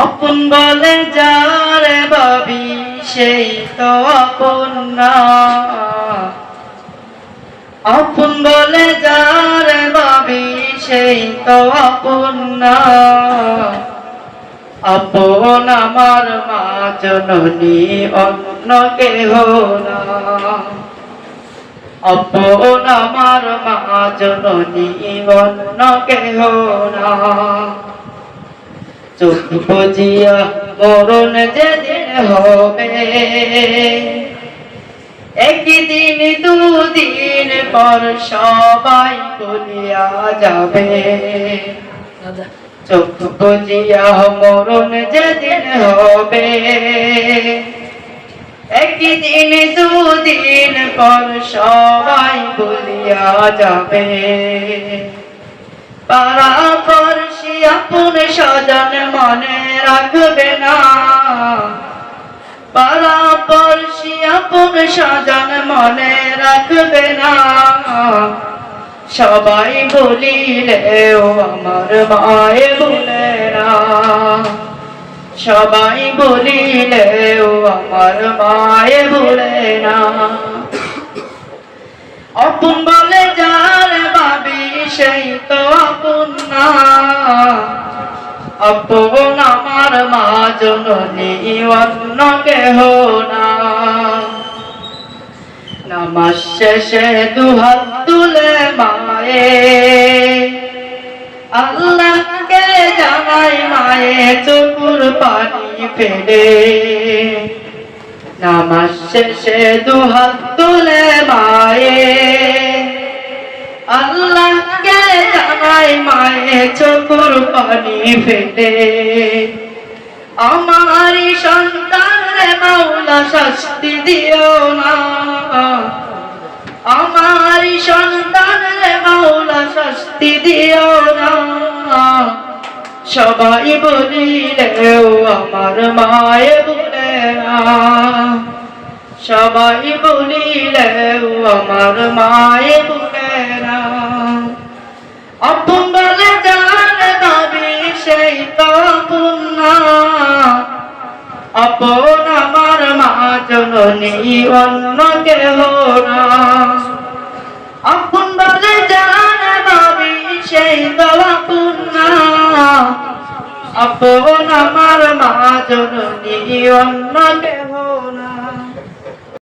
আপন বলে যারে ভাবি, সেই তো আপন না। আপন বলে যারে ভাবি, সেই তো আপন না। আপন আমার মা জননী, অন্য কেহ না। আপন আমার মা জননী, অন্য কেহ না। চোখ বুঝিয়া মরণ যেদিন হবে। একদিন দুদিন পর সবাই বলিয়া যাবে। চোখ বুঝিয়া মরণ যেদিন হবে। একদিন দুদিন পর সবাই বলিয়া যাবে। পাড়া পড়শি আপন স্বজন মনে রাখবে না। পড়শি আপন স্বজন মনে রাখবে না। সবাই বলিলেও আমার মায়ে বলে না। সবাই বলিলেও আমার মায়ে বলে না। আপন বলে যার ভাবি সেই তো আপন না। আপন আমার মা জননী অন্য কেহ না নামাজ শেষে দুহাত তুলে মায়ে, আল্লাহকে জানাই মায়ে চকুর পানি ফেলে। নামাজ শেষে দুহাত তুলে মায়ে চকুর পানি ফেলে। আমারই সন্তান মাওলা, শাস্তি দিও না। আমারই সন্তান মাওলা, শাস্তি দিও না। সবাই বলিলেও আমার মায়ে বলে না। সবাই বলিলেও আমার মায়ে জননী অন্য কেহ না। আপন বলে জান নবী সেই তো আপন না। আপন আমার মা জননী অন্য কেহ